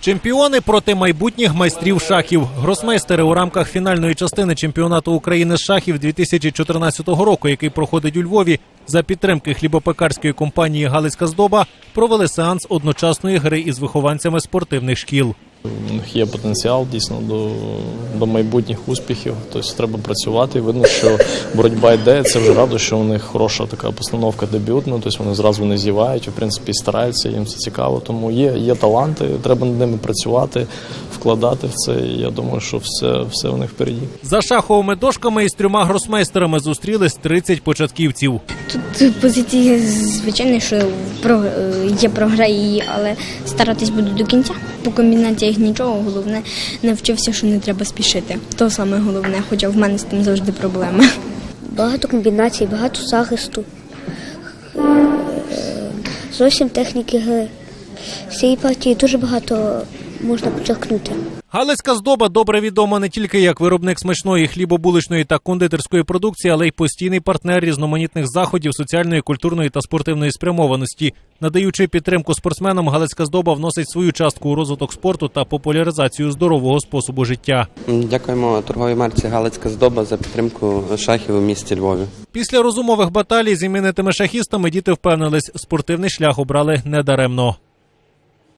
Чемпіони проти майбутніх майстрів шахів. Гросмейстери у рамках фінальної частини чемпіонату України з шахів 2014 року, який проходить у Львові, за підтримки хлібопекарської компанії Галицька здоба провели сеанс одночасної гри із вихованцями спортивних шкіл. У них є потенціал дійсно до, до майбутніх успіхів. Тобто треба працювати. Видно, що боротьба йде. Це вже радо, що у них хороша така постановка дебютна. Тобто вони зразу не зівають, в принципі, стараються, їм це цікаво. Тому є, є таланти, треба над ними працювати, вкладати в це. І я думаю, що все, все у них впереді. За шаховими дошками із трьома гросмейстерами зустрілись 30 початківців. Тут позиція, звичайно, що про, е, є програ її, але старатись буду до кінця. По комбінаціях нічого, головне, навчився, що не треба спішити. То саме головне, хоча в мене з тим завжди проблеми. Багато комбінацій, багато захисту, Е, зовсім техніки гри. З партії дуже багато можна почерпнути. Галицька здоба добре відома не тільки як виробник смачної хлібобуличної та кондитерської продукції, але й постійний партнер різноманітних заходів соціальної, культурної та спортивної спрямованості. Надаючи підтримку спортсменам, Галицька здоба вносить свою частку у розвиток спорту та популяризацію здорового способу життя. Дякуємо торговій марці Галицька здоба за підтримку шахів у місті Львові. Після розумових баталій з іменитими шахістами діти впевнились, спортивний шлях обрали недаремно.